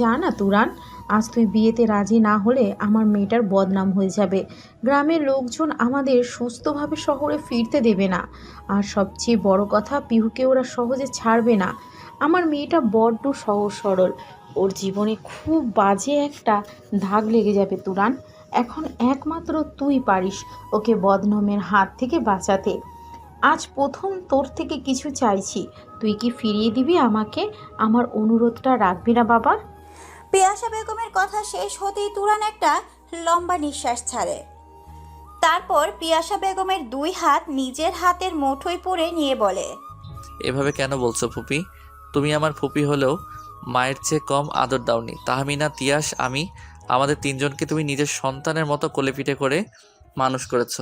যা না তুরান। আজ তুই বিয়েতে রাজি না হলে আমার মেয়েটার বদনাম হয়ে যাবে। গ্রামের লোকজন আমাদের সুস্থভাবে শহরে ফিরতে দেবে না। আর সবচেয়ে বড় কথা, পিহুকে ওরা সহজে ছাড়বে না। আমার মেয়েটা বড্ড সহজ সরল। ওর জীবনে খুব বাজে একটা দাগ লেগে যাবে তুরান। এখন একমাত্র তুই পারিস ওকে বদনামের হাত থেকে বাঁচাতে। আজ প্রথম তোর থেকে কিছু চাইছি। তুই কি ফিরিয়ে দিবি আমাকে? আমার অনুরোধটা রাখবি না বাবা। পিয়াসা বেগমের কথা শেষ হতেই তুরান একটা লম্বা নিঃশ্বাস ছাড়ে। তারপর পিয়াসা বেগমের দুই হাত নিজের হাতের মুঠোয় পরে নিয়ে বলে, এভাবে কেন বলছো ফুপি? তুমি আমার ফুপি হলেও মায়ের চেয়ে কম আদর দাওনি। তাহমিনা, তিয়াস, আমি, আমাদের তিনজনকে তুমি নিজের সন্তানের মতো কোলেপিটে করে মানুষ করেছ।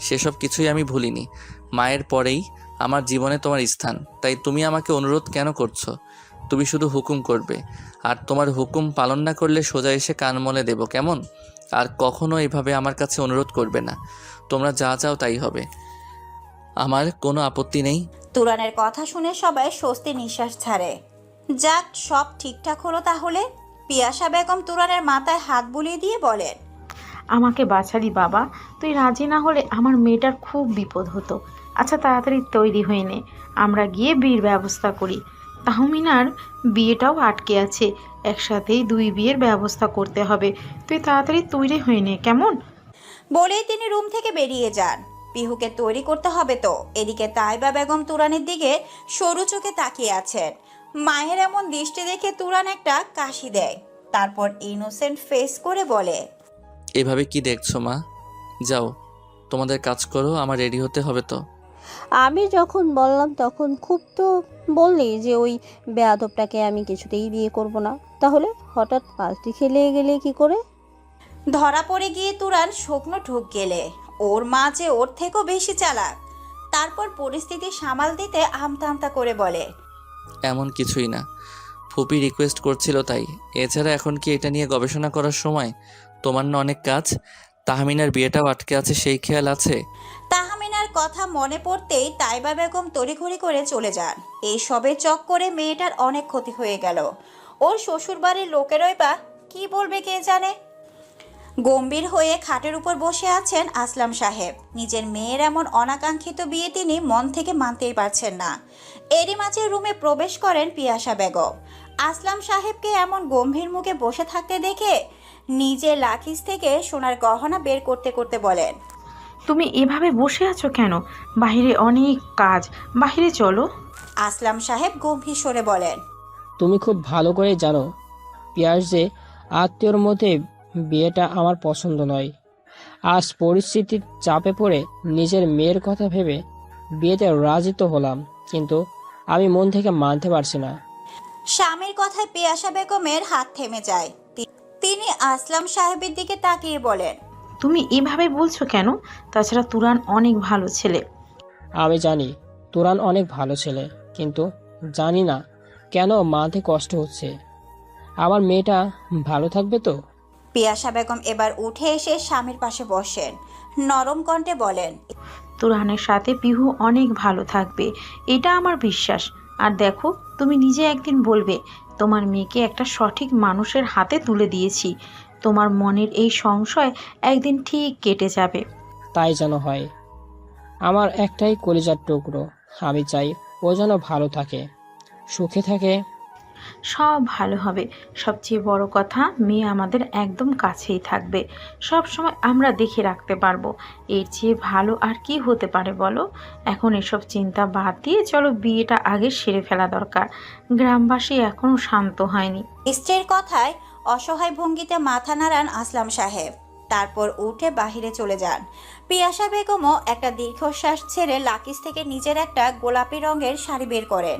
সেসব কিছুই আমি ভুলিনি। মায়ের পরেই আমার জীবনে তোমার স্থান। তাই তুমি আমাকে অনুরোধ কেন করছ? তুমি শুধু হুকুম করবে। আর তোমার হুকুম পালন না করলে সোজা এসে কান মলে দেবো কেমন? আর কখনো এভাবে আমার কাছে অনুরোধ করবে না। তোমরা যা চাও তাই হবে। আমার কোনো আপত্তি নেই। তুরানের কথা শুনে সবাই স্বস্তি নিঃশ্বাস ছাড়ে। যাক সব ঠিকঠাক হলো তাহলে? পিয়াসা বেগম তুরানের মাথায় হাত বুলিয়ে দিয়ে বলেন আমাকে বাঁচালি বাবা। তুই রাজি না হলে আমার মেয়েটার খুব বিপদ হতো। আচ্ছা তাড়াতাড়ি তৈরি হয়ে নে। আমরা গিয়ে বিয়ের ব্যবস্থা করি। তাহমিনার বিয়েটাও আটকে আছে। একসাথেই দুই বিয়ের ব্যবস্থা করতে হবে। তুই তাড়াতাড়ি তৈরি হয়ে নে কেমন? বলেই তিনি রুম থেকে বেরিয়ে যান। পিহুকে তৈরি করতে হবে তো। এদিকে তাইবা বেগম তুরানের দিকে সরু চোখে তাকিয়ে আছেন। মায়ের এমন দৃষ্টি দেখে তুরান একটা কাশি দেয়। তারপর ইনোসেন্ট ফেস করে বলে এভাবে কি দেখছ মা? যাও তোমাদের কাজ করো আমার রেডি হতে হবে তো। আমি যখন বললাম তখন খুব তো বললি যে ওই বেয়াদবটাকে আমি কিছুতেই বিয়ে করব না। তাহলে হঠাৎ পাল্টি খেলে গেলে কি করে? ধরা পড়ে গিয়ে তুরান শুকনো ঢুক গেলে। ওর মা যে ওর থেকেও বেশি চালাক। তারপর পরিস্থিতি সামাল দিতে আমতা আমতা করে বলে এমন কিছুই না। ফুপি রিকোয়েস্ট করছিল তাই। এছাড়া এখন কি এটা নিয়ে গবেষণা করার সময়? তোমার না অনেক কাজ? তাহমিনার বিয়েটাও আটকে আছে সেই খেয়াল আছে? কথা মনে পড়তেই তাইবা বেগম তড়িঘড়ি করে চলে যান। এই সবে চক করে মেয়েটার অনেক ক্ষতি হয়ে গেল। ওর শ্বশুরবাড়ির লোকেরই বা কি বলবে কে জানে? গম্ভীর হয়ে খাটের উপর বসে আছেন আসলাম সাহেব। নিজের মেয়ের এমন অনাকাঙ্ক্ষিত বিয়ে তিনি মন থেকে মানতেই পারছেন না। এরই মাঝে রুমে প্রবেশ করেন পিয়াসা বেগম। আসলাম সাহেবকে এমন গম্ভীর মুখে বসে থাকতে দেখে নিজের লাখিস থেকে সোনার গহনা বের করতে করতে বলেন তুমি এভাবে বসে আছো কেন? বাহিরে অনেক কাজ। বাহিরে চলো। আসলাম সাহেব গম্ভীর স্বরে বলেন। তুমি খুব ভালো করে জানো পিয়াস যে আত্মীয়র মধ্যে বিয়েটা আমার পছন্দ নয়। আজ পরিস্থিতির চাপে পড়ে নিজের মেয়ের কথা ভেবে বিয়েতে রাজি তো হলাম কিন্তু আমি মন থেকে মানতে পারছি না। স্বামীর কথায় পিয়াসা বেগমের হাত থেমে যায়। তি- তিনি আসলাম সাহেবের দিকে তাকিয়ে বলেন। তুমি এভাবে বলছো কেন? তাছাড়া তুরান অনেক ভালো ছেলে। আমি জানি তুরান অনেক ভালো ছেলে কিন্তু জানি না কেন মাতে কষ্ট হচ্ছে। আমার মেয়েটা ভালো থাকবে তো? পিয়াসা বেগম এবার উঠে এসে স্বামীর পাশে বসেন। নরম কণ্ঠে বলেন তুরানের সাথে পিহু অনেক ভালো থাকবে এটা আমার বিশ্বাস। আর দেখো তুমি নিজে একদিন বলবে তোমার মেয়েকে একটা সঠিক মানুষের হাতে তুলে দিয়েছি। তোমার মনের এই সংশয় একদিন ঠিক কেটে যাবে। তাই যেন হয়। আমার একটাই কলিজার টুকরো আমি চাই ও যেন ভালো থাকে সুখে থাকে। সব ভালো হবে। সবচেয়ে বড় কথা মেয়ে আমাদের একদম কাছেই থাকবে। সব সময় আমরা দেখে রাখতে পারব। এর চেয়ে ভালো আর কি হতে পারে বলো? এখন এসব চিন্তা বাদ দিয়ে চলো বিয়েটা আগে সেরে ফেলা দরকার। গ্রামবাসী এখনও শান্ত হয়নি। স্ত্রীর কথায় অসহায় ভঙ্গিতে মাথা নাড়ান আসলাম সাহেব। তারপর উঠে বাহিরে চলে যান। পিয়াসা বেগমও একটা দীর্ঘশ্বাস ছেড়ে লাকিস থেকে নিজের একটা গোলাপি রঙের শাড়ি বের করেন।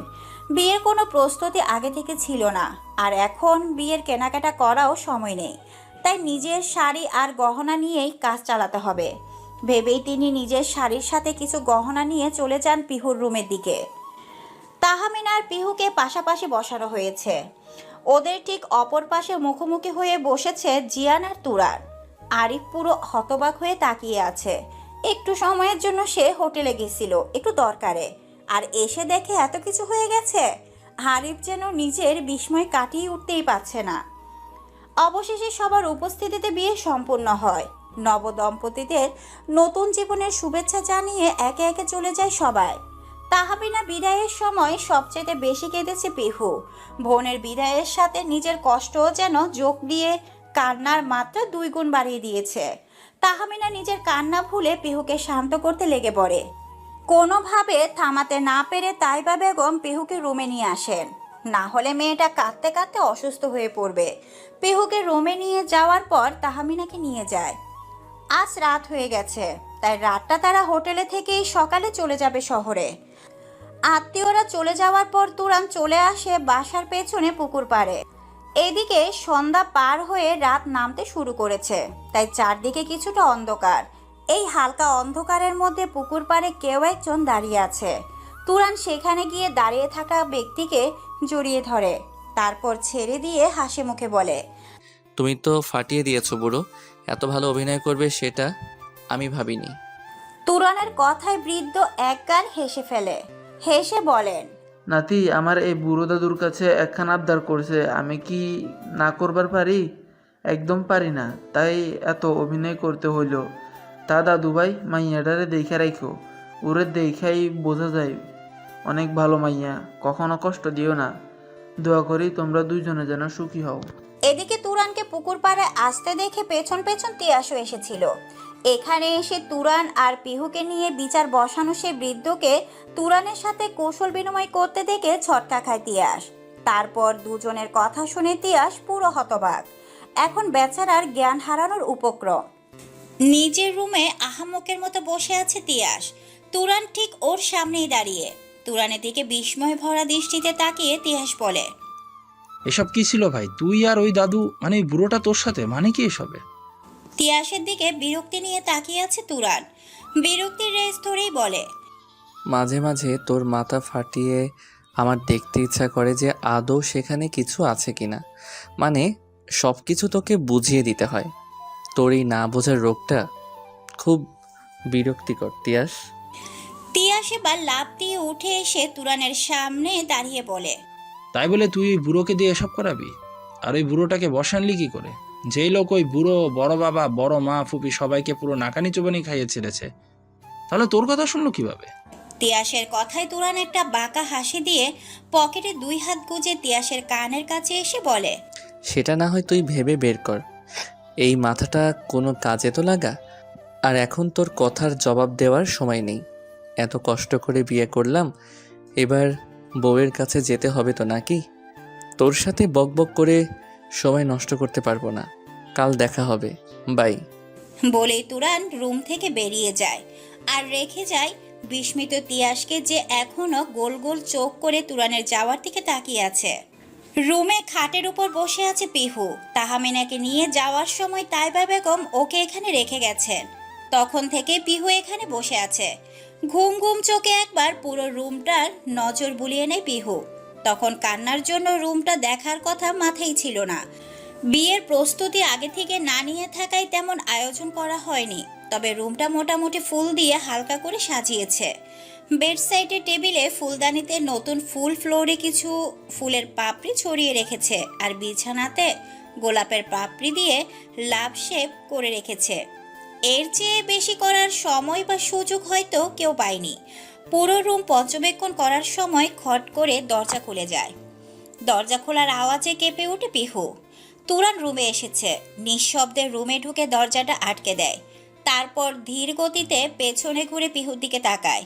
বিয়ের কোনো প্রস্তুতি আগে থেকে ছিল না, আর এখন বিয়ের কেনাকাটা করাও সময় নেই। তাই নিজের শাড়ি আর গহনা নিয়েই কাজ চালাতে হবে। ভেবেই তিনি নিজের শাড়ির সাথে কিছু গহনা নিয়ে চলে যান পিহুর রুমের দিকে। তাহামিনার পিহুকে পাশাপাশি বসানো হয়েছে। ওদের ঠিক অপর পাশে মুখোমুখি হয়ে বসেছে জিয়ান আর তুরার আরিফ পুরো হতবাক হয়ে তাকিয়ে আছে। একটু সময়ের জন্য সে হোটেলে গেছিল, একটু দরকারে। আর এসে দেখে এত কিছু হয়ে গেছে? আরিফ যেন নিজের বিস্ময় কাটিয়ে উঠতেই পারছে না। অবশেষে সবার উপস্থিতিতে বিয়ে সম্পূর্ণ হয়। নবদম্পতিদের নতুন জীবনের শুভেচ্ছা জানিয়ে একে একে চলে যায় সবাই। তাহাবিনা বিদায়ের সময় সবচেয়ে বেশি কেঁদেছে পিহু। বোনের বিদায়ের সাথে নিজের কষ্টও যেন যোগ দিয়ে কান্নার মাত্রা দুই গুণ বাড়িয়ে দিয়েছে। তাহামিনা নিজের কান্না ভুলে পিহুকে শান্ত করতে লেগে পড়ে। কোনোভাবে থামাতে না পেরে তাইবা বেগম পিহুকে রুমে নিয়ে আসেন। না হলে মেয়েটা কাঁদতে কাঁদতে অসুস্থ হয়ে পড়বে। পিহুকে রুমে নিয়ে যাওয়ার পর তাহামিনাকে নিয়ে যায়। আজ রাত হয়ে গেছে, তাই রাতটা তারা হোটেলে থেকেই সকালে চলে যাবে শহরে। আত্মীয়রা চলে যাওয়ার পর তুরান চলে আসে বাসার পেছনে পুকুর পাড়ে। এদিকে সন্ধ্যা পার হয়ে রাত নামতে শুরু করেছে তাই চারদিকে কিছুটা অন্ধকার। এই হালকা অন্ধকারের মধ্যে পুকুর পাড়ে কেউ একজন দাঁড়িয়ে আছে। তুরান সেখানে গিয়ে দাঁড়িয়ে থাকা ব্যক্তিকে জড়িয়ে ধরে তারপর ছেড়ে দিয়ে হাসি মুখে বলে তুমি তো ফাটিয়ে দিয়েছ বুড়ো এত ভালো অভিনয় করবে সেটা আমি ভাবিনি। তুরানের কথায় বৃদ্ধ একগাল হেসে ফেলে হেসে বলেন নাতি আমার এই বুড়ো দাদুর কাছে একখান আবদার করছে আমি কি না করবার পারি? একদম পারি না তাই এত অভিনয় করতে হইল। তা দাদু ভাই মাইয়াটারে দেখে রাখো ওরে দেখাই বোঝা যায় অনেক ভালো মাইয়া কখনো কষ্ট দিও না। দোয়া করি তোমরা দুইজনে যেন সুখী হও। এদিকে তুরানকে পুকুর পাড়ে আসতে দেখে পেছন পেছন তিয়াসও এসেছিল। এখানে এসে তুরান আর পিহুকে নিয়ে বিচার বসানো সে বৃদ্ধকে তুরানের সাথে কৌশল বিনিময় করতে দেখে ছটকা খায় তিয়াস। তারপর দুজনের কথা শুনে তিয়াস পুরো হতবাক। এখন বেচারার জ্ঞান হারানোর উপক্রম। নিজের রুমে আহামকের মতো বসে আছে তিয়াস। তুরান ঠিক ওর সামনেই দাঁড়িয়ে। তুরানের দিকে বিস্ময় ভরা দৃষ্টিতে তাকিয়ে তিয়াস বলে, এসব কি ছিল ভাই? তুই আর ওই দাদু মানে ওই বুড়োটা তোর সাথে? মানে কি এসবে? তিয়াসের দিকে বিরক্তি নিয়ে তাকিয়ে আছে তুরান। বিরক্তির রেস ধরেই বলে মাঝে মাঝে তোর মাথা ফাটিয়ে আমার দেখতে ইচ্ছা করে যে আদৌ সেখানে কিছু আছে কিনা। মানে সব কিছু তোকে বুঝিয়ে দিতে হয়। তোর এই না বোঝার রোগটা খুব বিরক্তিকর তিয়াস। তিয়াস এবার লাভ দিয়ে উঠে এসে তুরানের সামনে দাঁড়িয়ে বলে তাই বলে তুই ওই বুড়োকে দিয়ে এসব করাবি? আর ওই বুড়োটাকে বসানলি কি করে? যেই লোক ওই বুড়ো বড় বাবা বড় মা ফুপি সবাইকে পুরো নাকানি চোবানি খাইয়ে ছেড়েছে। তাহলে তোর কথা শুনলো কীভাবে? তিয়াসের কথায় তুরান একটা বাঁকা হাসি দিয়ে পকেটে দুই হাত গুজে তিয়াসের কানের কাছে এসে বলে সেটা না হয় তুই ভেবে বের কর। এই মাথাটা কোনো কাজে তো লাগা? আর এখন তোর কথার জবাব দেওয়ার সময় নেই। এত কষ্ট করে বিয়ে করলাম এবার বউয়ের কাছে যেতে হবে তো নাকি? তোর সাথে বকবক করে সময় নষ্ট করতে পারব না। কাল দেখা হবে। বাই। বলেই তুরান রুম থেকে বেরিয়ে যায়। আর রেখে যায় বিস্মিত তিয়াসকে যে এখনও গোল গোল চোখ করে তুরানের যাওয়ার দিকে তাকিয়ে আছে। রুমে খাটের উপর বসে আছে পিহু। তাহামিনাকে নিয়ে যাওয়ার সময় তাইবা বেগম ওকে এখানে রেখে গেছেন। তখন থেকে পিহু এখানে বসে আছে। ঘুম ঘুম চোখে একবার পুরো রুমটার নজর বুলিয়ে নেয় পিহু। তখন কান্নার জন্য রুমটা দেখার কথা মাথায় ছিল না। বিয়ের প্রস্তুতি আগে থেকে না নিয়ে থাকায় তেমন আয়োজন করা হয়নি, তবে রুমটা মোটামুটি ফুল দিয়ে হালকা করে সাজিয়েছে। বেড সাইডে টেবিলে ফুলদানিতে নতুন ফুল ফ্লোরে কিছু ফুলের পাপড়ি ছড়িয়ে রেখেছে আর বিছানাতে গোলাপের পাপড়ি দিয়ে লাভ শেপ করে রেখেছে। এর চেয়ে বেশি করার সময় বা সুযোগ হয়তো কেউ পায়নি। পুরো রুম পর্যবেক্ষণ করার সময় খট করে দরজা খুলে যায়। দরজা খোলার আওয়াজে কেঁপে ওঠে পিহু। তুরান রুমে এসেছে। নিঃশব্দে রুমে ঢুকে দরজাটা আটকে দেয়। তারপর ধীর গতিতে পেছনে ঘুরে পিহুর দিকে তাকায়।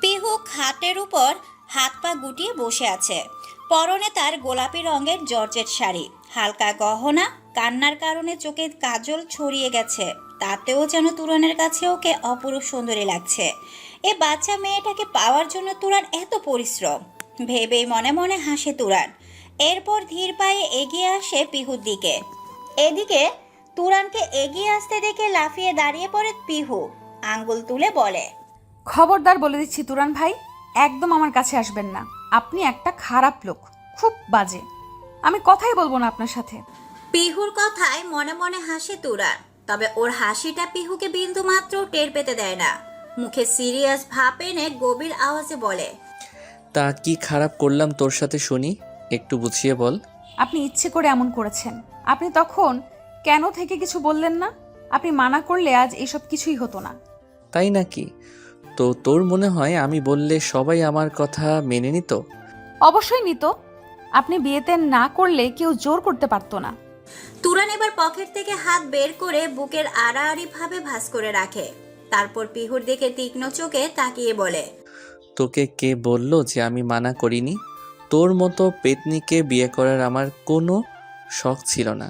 পিহু খাটের উপর হাত পা গুটিয়ে বসে আছে। পরনে তার গোলাপি রঙের জর্জেট শাড়ি। হালকা গহনা, কান্নার কারণে চোখে কাজল ছড়িয়ে গেছে। তাতেও যেন তুরানের কাছে ওকে অপরূপ সুন্দরী লাগছে। এ বাচ্চা মেয়েটাকে পাওয়ার জন্য তুরান এত পরিশ্রম। ভেবেই মনে মনে হাসে তুরান। এরপর ধীর পায়ে এগিয়ে আসে পিহুর দিকে। এদিকে তুরানকে এগিয়ে আসতে দেখে লাফিয়ে দাঁড়িয়ে পড়ে পিহু। আঙ্গুল তুলে বলে খবরদার বলে দিচ্ছি তুরান ভাই একদম আমার কাছে আসবেন না। আপনি একটা খারাপ লোক খুব বাজে। আমি কথাই বলব না আপনার সাথে। পিহুর কথায় মনে মনে হাসে তুরান। তবে ওর হাসিটা পিহুকে বিন্দু মাত্র টের পেতে দেয় না। মুখে সিরিয়াস ভাব এনে গভীর আওয়াজে বলে তা কি খারাপ করলাম তোর সাথে শুনি একটু বুঝিয়ে বল। আপনি ইচ্ছে করে এমন করেছেন। আপনি তখন কেন থেকে কিছু বললেন না? আপনি মানা করলে আজ এসব কিছুই হতো না। তাই নাকি? তো তোর মনে হয় আমি বললে সবাই আমার কথা মেনে নিত? অবশ্যই নিত। আপনি বিয়েতে না করলে কেউ জোর করতে পারতো না। তুরান এবার পকেট থেকে হাত বের করে বুকের আড়াআড়ি ভাবে ভাঁজ করে রাখে। তারপর পিহুর দিকে তীক্ষ্ণ চোখে তাকিয়ে বলে, তোকে কে বলল যে আমি মানা করিনি? তোর মতো পেতনিকে বিয়ে করার আমার কোনো শখ ছিল না।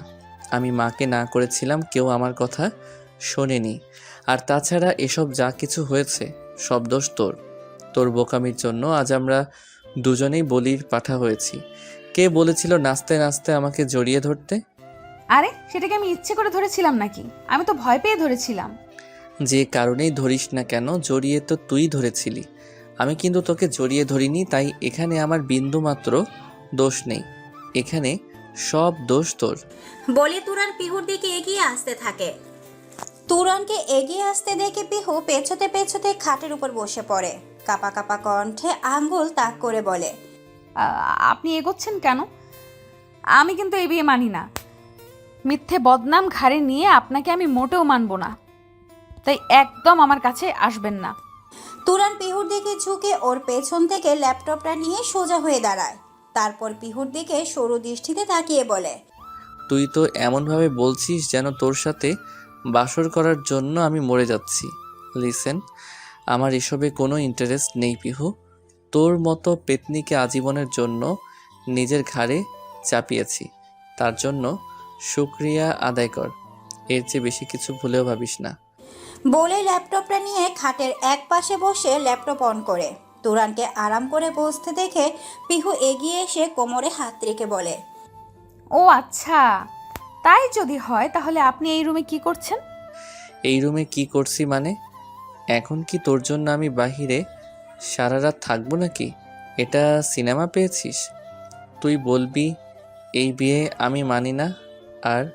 আমি মাকে না করেছিলাম, কেউ আমার কথা শোনেনি। আর তাছাড়া এসব যা কিছু হয়েছে, সব দোষ তোর। তোর বোকামির জন্য আজ আমরা দুজনেই বলির পাঠা হয়েছি। কে বলেছিল নাচতে নাচতে আমাকে জড়িয়ে ধরতে? আরে সেটাকে আমি ইচ্ছে করে ধরেছিলাম নাকি? আমি তো ভয় পেয়ে ধরেছিলাম। যে কারণেই ধরিস না কেন জড়িয়ে তো তুই ধরেছিলি। আমি কিন্তু তোকে জড়িয়ে ধরিনি তাই এখানে আমার বিন্দু মাত্র দোষ নেই। এখানে সব দোষ তোর। বলে তুরান পিহুর দিকে এগিয়ে আসতে থাকে। তুরানকে এগিয়ে আসতে দেখে পিহু পেছতে পেছতে খাটের উপর বসে পড়ে। কাপা কাপা কণ্ঠে আঙ্গুল তাক করে বলে আ- আপনি এগোচ্ছেন কেন? আমি কিন্তু এই বিয়ে মানি না। মিথ্যে বদনাম ঘাড়ে নিয়ে আপনাকে আমি মোটেও মানব না। তাই একদম আমার কাছে আসবেন না। তুরান পিহুর দিকে ঝুঁকে ওর পেছন থেকে ল্যাপটপটা নিয়ে সোজা হয়ে দাঁড়ায়। তারপর পিহুর দিকে সরু দৃষ্টিতে তাকিয়ে বলে তুই তো এমনভাবে বলছিস যেন তোর সাথে বাসর করার জন্য আমি মরে যাচ্ছি। লিসেন আমার এসবে কোনো ইন্টারেস্ট নেই পিহু। তোর মতো পেতনিকে আজীবনের জন্য নিজের ঘাড়ে চাপিয়েছি। তার জন্য শুক্রিয়া আদায় কর। এর চেয়ে বেশি কিছু ভুলেও ভাবিস না। বলে ল্যাপটপটা নিয়ে খাটের এক পাশে বসে ল্যাপটপ অন করে। তুরানকে আরাম করে বসতে দেখে পিহু এগিয়ে এসে কোমরে হাত রেখে বলে ও আচ্ছা তাই যদি হয় তাহলে আপনি এই রুমে কি করছেন? এই রুমে কি করছি মানে? এখন কি তোর জন্য আমি বাহিরে সারা রাত থাকব নাকি? এটা সিনেমা পেয়েছিস? তুই বলবি এই বিয়ে আমি মানি না। আর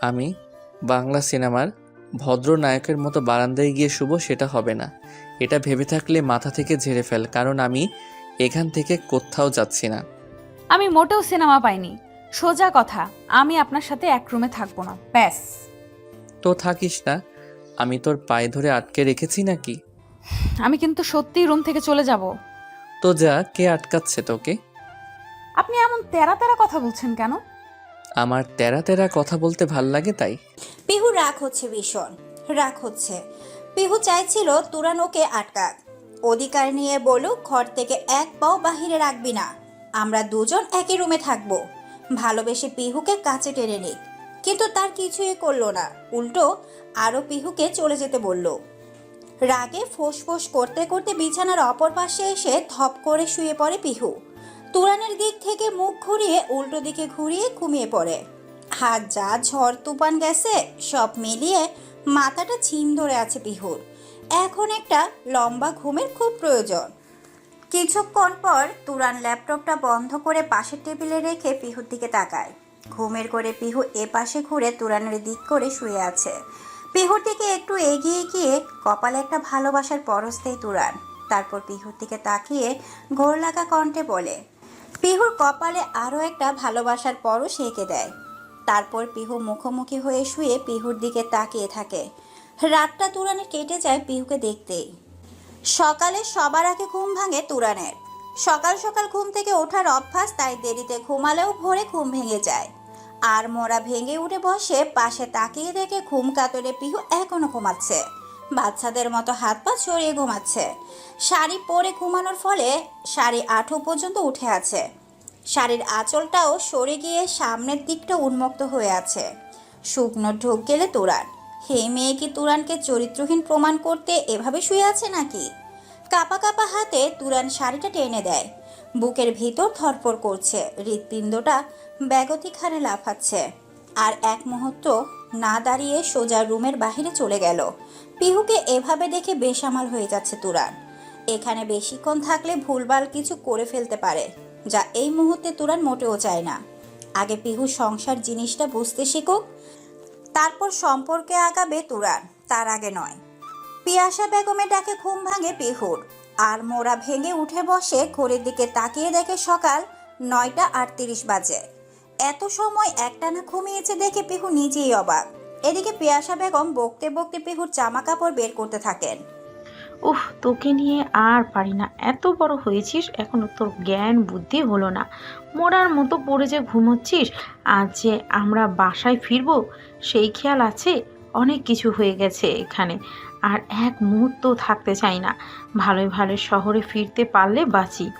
আমি বাংলা সিনেমার ভদ্র নায়কের মতো বারান্দায় গিয়ে শুভ সেটা হবে না। এটা ভেবে থাকলে মাথা থেকে ঝেড়ে ফেল কারণ আমি এখান থেকে কোথাও যাচ্ছি না। আমি মোটেও সিনেমা পাইনি। সোজা কথা আমি আপনার সাথে এক রুমে থাকব না ব্যাস। তো থাকিস না আমি তোর পায়ে ধরে আটকে রেখেছি নাকি? আমি কিন্তু সত্যিই রুম থেকে চলে যাব। তো যা কে আটকাচ্ছে তোকে? আপনি এমন তেরা তেরা কথা বলছেন কেন? আমার তেরা তেরা কথা বলতে ভালো লাগে তাই। পিহু রাগ হচ্ছে ভীষণ, রাগ হচ্ছে। পিহু চাইছিল তুরান ওকে আটকাক। অধিকার নিয়ে বলুক ঘর থেকে এক পাও বাহিরে রাখবি না, আমরা দুজন একই রুমে থাকব। ভালোবেসে পিহুকে কাছে টেনে নিক, কিন্তু তার কিছুই করল না, উল্টো আরও পিহুকে চলে যেতে বলল। রাগে ফোঁস করতে করতে বিছানার অপর পাশে এসে ধপ করে শুয়ে পড়ে পিহু। তুরানের দিক থেকে মুখ ঘুরিয়ে উল্টো দিকে ঘুরিয়ে ঘুমিয়ে পড়ে। হাত যা ঝড় তুফান গেছে, সব মিলিয়ে মাথাটা ঝিম ধরে আছে পিহুর এখন একটা লম্বা ঘুমের খুব প্রয়োজন। কিছুক্ষণ পর তুরান ল্যাপটপটা বন্ধ করে পাশের টেবিলে রেখে পিহুর দিকে তাকায়। ঘুমের করে পিহু এ পাশে ঘুরে তুরানের দিক করে শুয়ে আছে। পিহুর দিকে একটু এগিয়ে গিয়ে কপালে একটা ভালোবাসার পরশ তুরান। তারপর পিহুর দিকে তাকিয়ে ঘোর লাগা কণ্ঠে বলে পিহুর কপালে আরও একটা ভালোবাসার পরশ এঁকে দেয়। তারপর পিহু মুখোমুখি হয়ে শুয়ে পিহুর দিকে তাকিয়ে থাকে। রাতটা তুরানের কেটে যায় পিহুকে দেখতেই। সকালে সবার আগে ঘুম ভাঙে তুরানের। সকাল সকাল ঘুম থেকে ওঠার অভ্যাস তাই দেরিতে ঘুমালেও ভোরে ঘুম ভেঙে যায়। আর মোরা ভেঙে উঠে বসে পাশে তাকিয়ে দেখে ঘুম কাতরে পিহু এখনও ঘুমাচ্ছে। বাচ্চাদের মতো হাত পা ছড়িয়ে ঘুমাচ্ছে। শাড়ি পরে ঘুমানোর ফলে শাড়ি আঠো পর্যন্ত উঠে আছে। শাড়ির আঁচলটাও সরে গিয়ে সামনের দিকটা উন্মুক্ত হয়ে আছে। শুকনো ঢোক গেলে তোরান। হে মেয়ে কি তুরানকে চরিত্রহীন প্রমাণ করতে এভাবে শুয়ে আছে নাকি? কাপা কাপা হাতে তুরান শাড়িটা টেনে দেয়। বুকের ভিতর ধরপড় করছে। হৃৎপিণ্ডটা ব্যাগতিখানে লাফাচ্ছে। আর এক মুহূর্ত না দাঁড়িয়ে সোজা রুমের বাহিরে চলে গেল। পিহুকে এভাবে দেখে বেসামাল হয়ে যাচ্ছে তুরান। এখানে বেশিক্ষণ থাকলে ভুলভাল কিছু করে ফেলতে পারে, যা এই মুহূর্তে তুরান মোটেও চায় না। আগে পিহু সংসার জিনিসটা বুঝতে শিখুক, তারপর সম্পর্কে আগাবে তুরান, তার আগে নয়। পিয়াসা বেগমের ডাকে ঘুম ভাঙে পিহুর, আর মোড়া ভেঙে উঠে বসে ঘড়ির দিকে তাকিয়ে দেখে সকাল নয়টা আটত্রিশ বাজে। এত সময় একটানা ঘুমিয়েছে দেখে পিহু নিজেই অবাক। এদিকে পিয়াসা বেগম বকতে বকতে পিহুর জামা কাপড় বের করতে থাকেন। উফ তোকে নিয়ে আর পারি না। এত বড় হয়েছিস এখনও তোর জ্ঞান বুদ্ধি হলো না। মোড়ার মতো পড়ে যে ঘুমোচ্ছিস আজ যে আমরা বাসায় ফিরবো সেই খেয়াল আছে? অনেক কিছু হয়ে গেছে এখানে। আর এক মুহূর্ত থাকতে চাই না। ভালোই ভালো শহরে ফিরতে পারলে বাঁচি।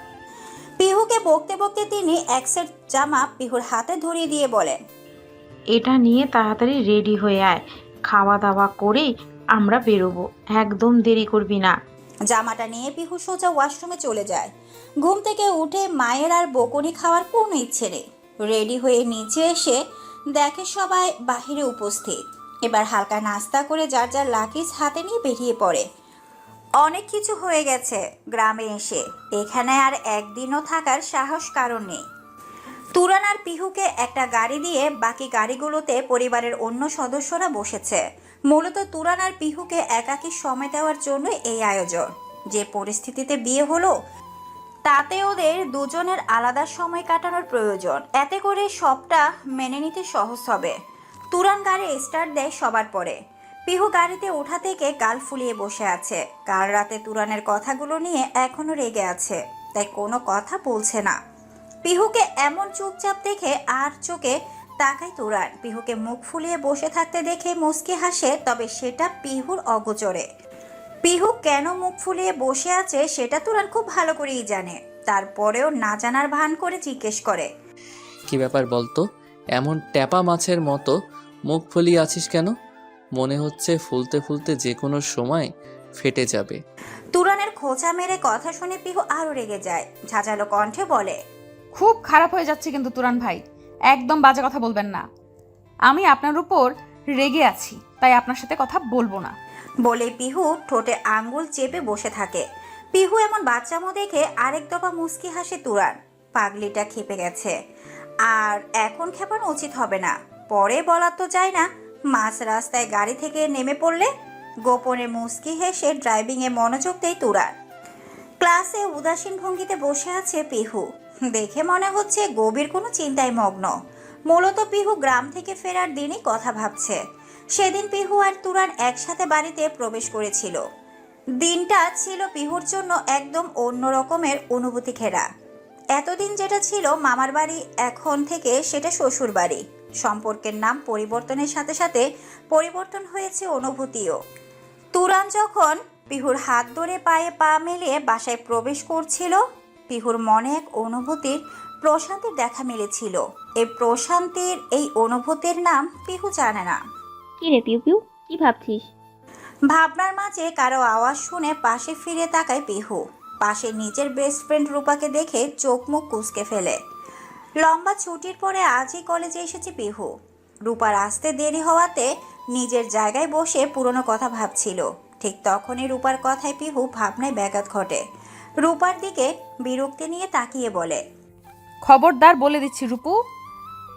পিহুকে বকতে বকতে তিনি এক সেট জামা পিহুর হাতে ধরিয়ে দিয়ে বলেন এটা নিয়ে তাড়াতাড়ি রেডি হয়ে আয়। খাওয়া দাওয়া করেই আমরা বেরোবো। একদম দেরি করবি না। জামাটা নিয়ে পিহু সোজা ওয়াশরুমে চলে যায়। ঘুম থেকে উঠে মায়ের আর বকুনি খাওয়ার কোনো ইচ্ছে নেই। রেডি হয়ে নিচে এসে দেখে সবাই বাহিরে উপস্থিত। এবার হালকা নাস্তা করে যার যার লাকিজ হাতে নিয়ে বেরিয়ে পড়ে। অনেক কিছু হয়ে গেছে গ্রামে এসে। এখানে আর একদিনও থাকার সাহস কারণ নেই। তুরান আর পিহুকে একটা গাড়ি দিয়ে বাকি গাড়িগুলোতে পরিবারের অন্য সদস্যরা বসেছে। মূলত তুরান আর পিহুকে একাকী সময় দেওয়ার জন্য এই আয়োজন। যে পরিস্থিতিতে বিয়ে হলো, তাতে ওদের দুজনের আলাদা সময় কাটানোর প্রয়োজন। এতে করে সবটা মেনে নিতে সহজ হবে। তুরান গাড়ি স্টার্ট দেয় সবার পরে। পিহু গাড়িতে ওঠা থেকে গাল ফুলিয়ে বসে আছে। কাল রাতে তুরানের কথাগুলো নিয়ে এখনও রেগে আছে। তাই কোনো কথা বলছে না। পিহুকে এমন চুপচাপ দেখে আর চোখে তাকায় তুরান। পিহুকে মুখ ফুলিয়ে বসে থাকতে দেখে মুচকি হাসে তবে সেটা পিহুর অগোচরে। পিহু কেন মুখ ফুলিয়ে বসে আছে সেটা তুরান খুব ভালো করেই জানে। তারপরেও না জানার ভান করে জিজ্ঞেস করে। কি ব্যাপার বলতো? এমন ট্যাপা মাছের মতো মুখ ফুলিয়ে আছিস কেন? মনে হচ্ছে ফুলতে ফুলতে যে কোনো সময় ফেটে যাবে। তুরানের খোঁচা মেরে কথা শুনে পিহু আরও রেগে যায়। ঝাঁঝালো কণ্ঠে বলে খুব খারাপ হয়ে যাচ্ছে কিন্তু তুরান ভাই। একদম বাজে কথা বলবেন না। আমি আপনার উপর রেগে আছি, তাই আপনার সাথে কথা বলব না। বলে পিহু ঠোঁটে আঙ্গুল চেপে বসে থাকে। পিহু এমন বাচ্চামো দেখে আরেক দফা মুস্কি হাসে তুরান। পাগলিটা খেপে গেছে। আর এখন খেপানো উচিত হবে না। পরে বলার তো যায় না, মাঝ রাস্তায় গাড়ি থেকে নেমে পড়লে গোপনে মুস্কি হেসে ড্রাইভিংয়ে মনোযোগ দেয় তুরান। ক্লাসে উদাসীন ভঙ্গিতে বসে আছে পিহু। দেখে মনে হচ্ছে গভীর কোনো চিন্তায় মগ্ন। মূলত পিহু গ্রাম থেকে ফেরার দিনই কথা ভাবছে। সেদিন পিহু আর তুরান একসাথে বাড়িতে প্রবেশ করেছিল। দিনটা ছিল পিহুর জন্য একদম অন্য রকমের অনুভূতি ঘেরা। এতদিন যেটা ছিল মামার বাড়ি, এখন থেকে সেটা শ্বশুর বাড়ি। সম্পর্কের নাম পরিবর্তনের সাথে সাথে পরিবর্তন হয়েছে অনুভূতিও। তুরান যখন পিহুর হাত ধরে পায়ে পা মিলিয়ে বাসায় প্রবেশ করছিল পিহুর মনে এক অনুভূতির প্রশান্তির দেখা মিলেছিল। এই প্রশান্তির এই অনুভূতির নাম পিহু জানে না। কি রে পিউ পিউ কি ভাবছিস? ভাবনার মাঝে কারও আওয়াজ শুনে পাশে ফিরে তাকায় পিহু পাশে নিজের বেস্ট ফ্রেন্ড রূপাকে দেখে চোখ মুখ কুচকে ফেলে। লম্বা ছুটির পরে আজই কলেজে এসেছে পিহু রূপার আসতে দেরি হওয়াতে নিজের জায়গায় বসে পুরনো কথা ভাবছিল। ঠিক তখনই রূপার কথায় পিহু ভাবনায় ব্যাঘাত ঘটে। রূপার দিকে বিরক্তি নিয়ে তাকিয়ে বলে খবরদার বলে দিচ্ছি রূপু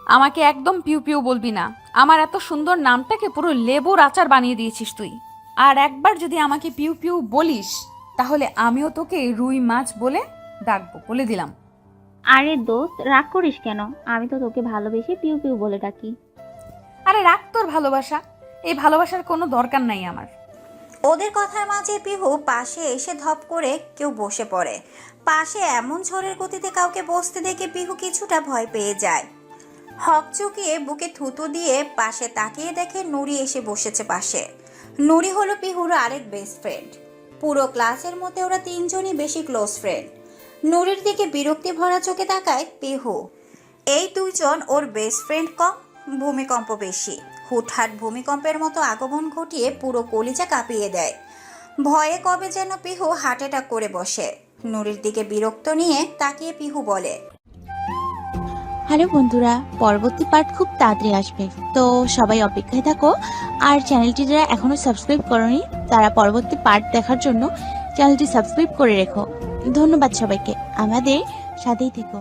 আমাকে একদম পিউ পিউ বলবি না। আমার এত সুন্দর নামটাকে পুরো লেবুর আচার বানিয়ে দিয়েছিস তুই। আর একবার যদি আমাকে পিউ পিউ বলিস তাহলে আমিও তোকে রুই মাছ বলে ডাকবো বলে দিলাম। আরে দোস্ত রাগ করিস কেন? আমি তো তোকে ভালোবেসে পিউ পিউ বলে ডাকি। আরে রাগ তোর ভালোবাসা এই ভালোবাসার কোনো দরকার নাই আমার। ওদের কথার মাঝে পিহু পাশে এসে ধপ করে কেউ বসে পড়ে। পাশে এমন ঝড়ের গতিতে কাউকে বসতে দেখে পিহু কিছুটা ভয় পেয়ে যায়। হক চুকিয়ে বুকে থুতু দিয়ে পাশে তাকিয়ে দেখে নুরি এসে বসেছে পাশে। নুরি হলো পিহুর আরেক বেস্ট ফ্রেন্ড পুরো ক্লাসের মধ্যে ওরা তিনজনই বেশি ক্লোজ ফ্রেন্ড নুরির দিকে বিরক্তি ভরা চোখে তাকায় পিহু। এই দুইজন ওর বেস্ট ফ্রেন্ড কম, ভূমিকম্প বেশি। হুটহাট ভূমিকম্পের মতো আগমন ঘটিয়ে পুরো কলিজা কাঁপিয়ে দেয়। ভয়ে কবে যেন পিহু হার্ট অ্যাটাক করে বসে। নুরির দিকে বিরক্ত নিয়ে তাকিয়ে পিহু বলে, হ্যালো বন্ধুরা, পরবর্তী পার্ট খুব তাড়াতাড়ি আসবে। তো সবাই অপেক্ষায় থাকো, আর চ্যানেলটি যারা এখনও সাবস্ক্রাইব করনি, তারা পরবর্তী পার্ট দেখার জন্য চ্যানেলটি সাবস্ক্রাইব করে রেখো। ধন্যবাদ সবাইকে। আমাদের সাথেই থেকো।